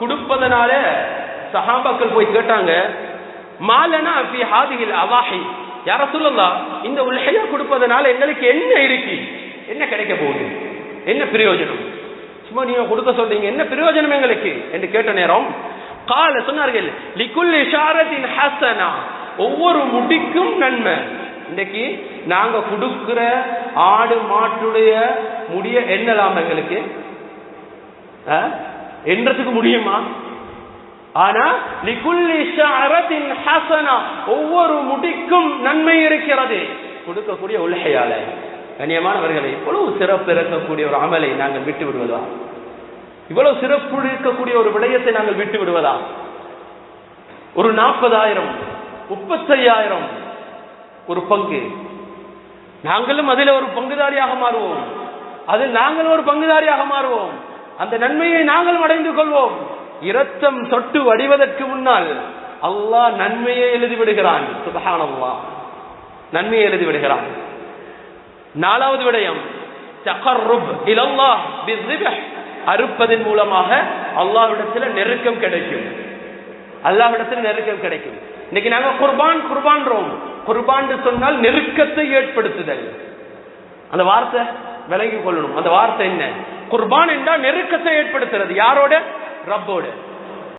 கொடுப்பதனால சஹாபாக்கள் போய் கேட்டாங்க மாலனா பி ஹாதிஹில் அவாஹி? யார சொல்லலாம் இந்த உலகையா கொடுப்பதனால எங்களுக்கு என்ன இருக்கு? என்ன கிடைக்க போகுது? என்ன பிரயோஜனம்? சும்மா நீங்க கொடுக்க சொல்றீங்க என்ன பிரயோஜனம் எங்களுக்கு? என்று கேட்ட நேரம் கால சொன்னார்கள் லிகுல் இஷாரத்தின் ஹசனா ஒவ்வொரு முடிக்கும் நன்மை. இன்னைக்கு நாங்க கொடுக்கிற ஆடு மாட்டுடைய முடிய என்னலாம் எங்களுக்கு? என்றதுக்கு முடியுமா? ஆனா ஒவ்வொரு முடிக்கும் நன்மை இருக்கிறது. கொடுக்கக்கூடிய உலகையால. கண்ணியமானவர்களை இவ்வளவு சிறப்பு இருக்கக்கூடிய ஒரு அமலை நாங்கள் விட்டு விடுவதா? இவ்வளவு சிறப்பு இருக்கக்கூடிய ஒரு விடயத்தை நாங்கள் விட்டு விடுவதா? ஒரு நாற்பதாயிரம் முப்பத்தையாயிரம் ஒரு பங்கு. நாங்களும் அதில் ஒரு பங்குதாரியாக மாறுவோம். அதில் நாங்கள் ஒரு பங்குதாரியாக மாறுவோம். அந்த நன்மையை நாங்கள் அடைந்து கொள்வோம். இரத்தம் தொட்டு வடிவதற்கு முன்னால் அல்லாஹ் நன்மையை எழுதி விடுகிறான் நன்மையை எழுதி விடுகிறான் நாலாவது விடயம் அறுப்பதன் மூலமாக அல்லாவிடத்தில் நெருக்கம் கிடைக்கும். அல்லாவிடத்தில் நெருக்கம் கிடைக்கும். இன்னைக்கு நாங்க குர்பான் குர்பான்றோம். குர்பான் சொன்னால் நெருக்கத்தை ஏற்படுத்துதல். அந்த வார்த்தை விளங்கி கொள்ளணும். அந்த வார்த்தை என்ன? குர்பான் என்றால் நெருக்கத்தை ஏற்படுத்துறது. யாரோட? ரப்போட.